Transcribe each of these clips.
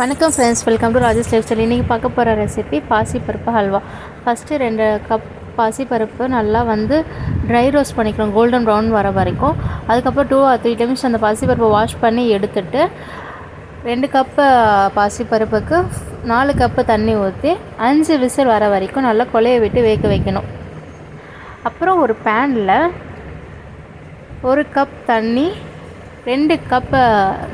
வணக்கம் friends welcome to Rajesh life style இன்றைக்கி பார்க்க போகிற ரெசிபி பாசிப்பருப்பு ஹல்வா ஃபஸ்ட்டு ரெண்டு கப் பாசிப்பருப்பு நல்லா வந்து ட்ரை ரோஸ்ட் பண்ணிக்கணும். கோல்டன் ப்ரௌன் வர வரைக்கும். அதுக்கப்புறம் டூ ஆர் த்ரீ டைம்ஸ் அந்த பாசிப்பருப்பை வாஷ் பண்ணி எடுத்துட்டு ரெண்டு கப்பு பாசிப்பருப்புக்கு நாலு கப்பு தண்ணி ஊற்றி அஞ்சு விசில் வர வரைக்கும் நல்லா கொலையை விட்டு வேக வைக்கணும். அப்புறம் ஒரு பேனில் ஒரு கப் தண்ணி ரெண்டு கப்பு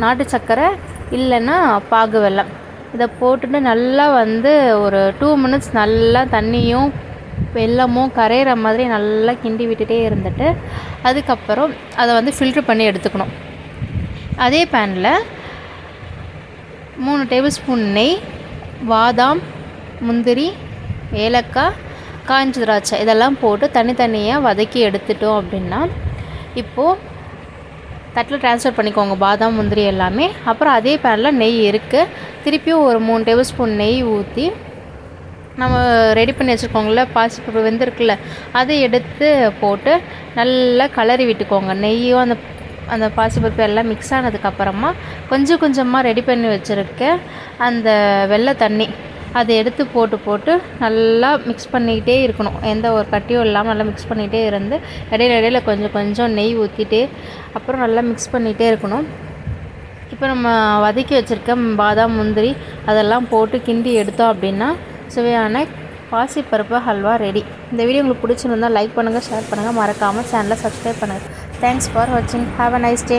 நாட்டு சர்க்கரை இல்லைன்னா பாகு வெல்லம். இதை போட்டுட்டு நல்லா வந்து ஒரு டூ மினிட்ஸ் நல்லா தண்ணியும் வெல்லமும் கரையிற மாதிரி நல்லா கிண்டி விட்டுட்டே இருந்துட்டு அதுக்கப்புறம் அதை வந்து ஃபில்ட்ரு பண்ணி எடுத்துக்கணும். அதே பேனில் மூணு டேபிள் ஸ்பூன் நெய் பாதாம் முந்திரி ஏலக்காய் காஞ்ச திராட்சை இதெல்லாம் போட்டு தனித்தனியாக வதக்கி எடுத்துட்டோம் அப்படின்னா இப்போது தட்டில் ட்ரான்ஸ்ஃபர் பண்ணிக்கோங்க பாதாம் முந்திரி எல்லாமே. அப்புறம் அதே பேனில் நெய் இருக்குது திருப்பியும் ஒரு மூணு டேபிள் ஸ்பூன் நெய் ஊற்றி நம்ம ரெடி பண்ணி வச்சுருக்கோங்கள பாசிப்பருப்பு வெந்திருக்குல்ல அதை எடுத்து போட்டு நல்லா கலரி விட்டுக்கோங்க. நெய்யும் அந்த அந்த பாசிப்பருப்பு எல்லாம் மிக்ஸ் ஆனதுக்கப்புறமா கொஞ்சம் கொஞ்சமாக ரெடி பண்ணி வச்சுருக்க அந்த வெள்ளை தண்ணி அதை எடுத்து போட்டு போட்டு நல்லா மிக்ஸ் பண்ணிக்கிட்டே இருக்கணும். எந்த ஒரு கட்டியும் இல்லாமல் நல்லா மிக்ஸ் பண்ணிகிட்டே இருந்து இடையில இடையில கொஞ்சம் கொஞ்சம் நெய் ஊற்றிட்டு அப்புறம் நல்லா மிக்ஸ் பண்ணிகிட்டே இருக்கணும். இப்போ நம்ம வதக்கி வச்சுருக்க பாதாம் முந்திரி அதெல்லாம் போட்டு கிண்டி எடுத்தோம் அப்படின்னா சுவையான பாசிப்பருப்பு ஹல்வா ரெடி இந்த வீடியோ உங்களுக்கு பிடிச்சிருந்தால் லைக் பண்ணுங்கள் ஷேர் பண்ணுங்கள் மறக்காமல் சேனலை சப்ஸ்கிரைப் பண்ணுங்கள் தேங்க்ஸ் ஃபார் வாட்சிங் ஹாவ் அ நைஸ் டே